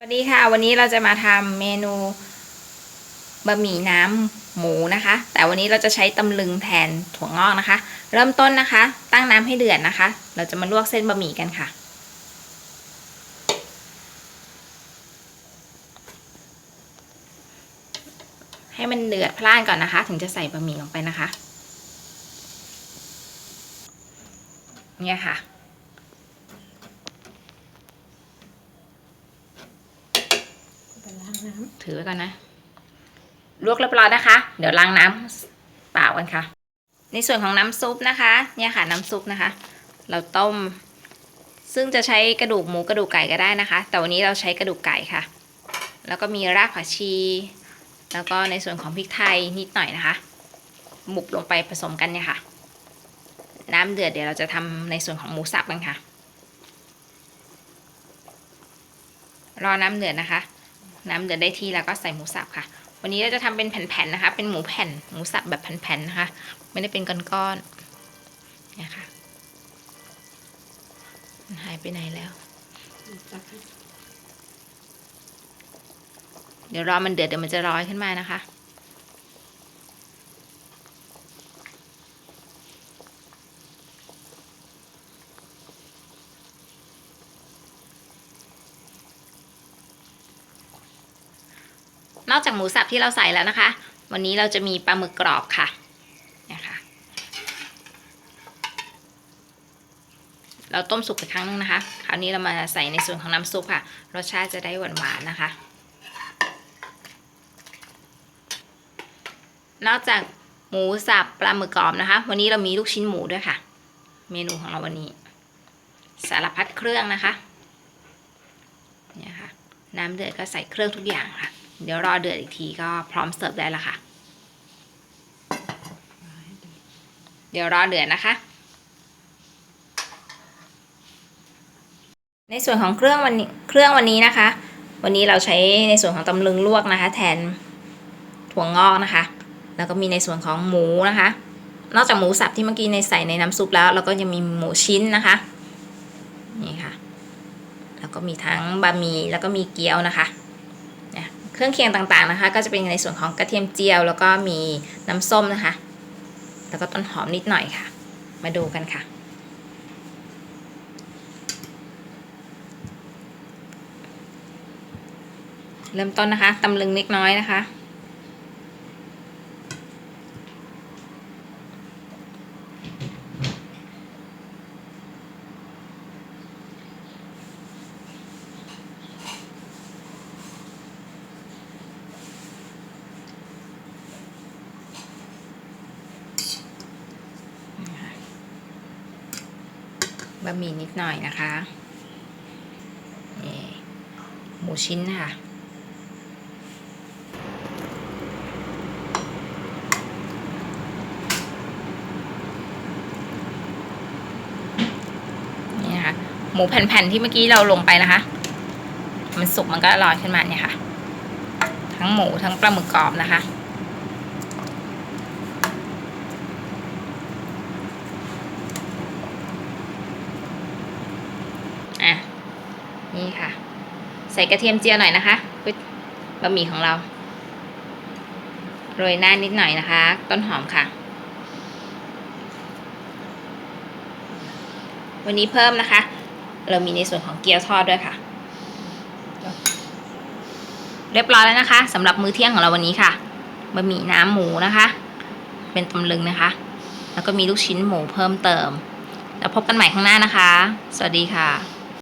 สวัสดีค่ะ วันนี้เราจะมาทำเมนูบะหมี่น้ำหมูนะคะ แต่วันนี้เราจะใช้ตำลึงแทนถั่วงอกนะคะ เริ่มต้นนะคะ ตั้งน้ำให้เดือดนะคะ เราจะมาลวกเส้นบะหมี่กันค่ะ ให้มันเดือดพล่านก่อนนะคะ ถึงจะใส่บะหมี่ลงไปนะคะ เนี่ยค่ะ ไป ล้างน้ถือไว้ก่อนนะ ลวกเรียบร้อยนะคะ เดี๋ยวล้างน้ำเปล่ากันค่ะ ในส่วนของน้ำซุปนะคะ เนี่ยค่ะน้ำซุปนะคะ เราต้ม ซึ่งจะใช้กระดูกหมูกระดูกไก่ก็ได้นะคะ แต่วันนี้เราใช้กระดูกไก่ค่ะ แล้วก็มีรากผักชี แล้วก็ในส่วนของพริกไทยนิดหน่อยนะคะบุบลงไปผสมกันเนี่ยค่ะ น้ำเดือดเดี๋ยวเราจะทำในส่วนของหมูสับกันค่ะรอน้ำเดือดนะคะ น้ำเดือดได้ที่แล้วก็ใส่หมูสับค่ะ วันนี้เราจะทำเป็นแผ่นๆนะคะ เป็นหมูแผ่นหมูสับแบบแผ่นๆนะคะ ไม่ได้เป็นก้อนๆนะคะมันหายไปไหนแล้ว เดี๋ยวรอมันเดือดเดี๋ยวมันจะร้อยขึ้นมานะคะ นอกจากหมูสับที่เราใส่แล้วนะคะ วันนี้เราจะมีปลาหมึกกรอบค่ะนี่ค่ะเราต้มสุกไปครั้งนึงนะคะ คราวนี้เรามาใส่ในส่วนของน้ำซุปค่ะ รสชาติจะได้หวานๆนะคะ นอกจากหมูสับปลาหมึกกรอบนะคะ วันนี้เรามีลูกชิ้นหมูด้วยค่ะ เมนูของเราวันนี้ สารพัดเครื่องนะคะเนี่ยค่ะ น้ำเดือดก็ใส่เครื่องทุกอย่างค่ะ เดี๋ยวรอเดือดอีกทีก็พร้อมเสิร์ฟได้แล้วค่ะ เดี๋ยวรอเดือดนะคะ ในส่วนของเครื่องวันนี้เครื่องวันนี้นะคะ วันนี้เราใช้ในส่วนของตำลึงลวกนะคะ แทนถั่วงอกนะคะ แล้วก็มีในส่วนของหมูนะคะ นอกจากหมูสับที่เมื่อกี้ในใส่ในน้ำซุปแล้วเราก็ยังมีหมูชิ้นนะคะนี่ค่ะ แล้วก็มีทั้งบะหมี่แล้วก็มีเกี๊ยวนะคะ เครื่องเคียงต่างๆนะคะ ก็จะเป็นในส่วนของกระเทียมเจียว แล้วก็มีน้ำส้มนะคะ แล้วก็ต้นหอมนิดหน่อยค่ะ มาดูกันค่ะ เริ่มต้นนะคะตำลึงเล็กน้อยนะคะ บะหมี่นิดหน่อยนะคะนี่หมูชิ้นค่ะนี่นะคะหมูแผ่นๆที่เมื่อกี้เราลงไปนะคะ มันสุกมันก็ลอยขึ้นมาเนี่ยค่ะ ทั้งหมูทั้งปลาหมึกกรอบนะคะอะ นี่ค่ะ ใส่กระเทียมเจียวหน่อยนะคะบะหมี่ของเรา โรยหน้านิดหน่อยนะคะ ต้นหอมค่ะ วันนี้เพิ่มนะคะ เรามีในส่วนของเกี๊ยวทอดด้วยค่ะ เรียบร้อยแล้วนะคะสำหรับมื้อเที่ยงของเราวันนี้ค่ะบะหมี่น้ำหมูนะคะ เป็นตำลึงนะคะ แล้วก็มีลูกชิ้นหมูเพิ่มเติม แล้วพบกันใหม่ข้างหน้านะคะ สวัสดีค่ะ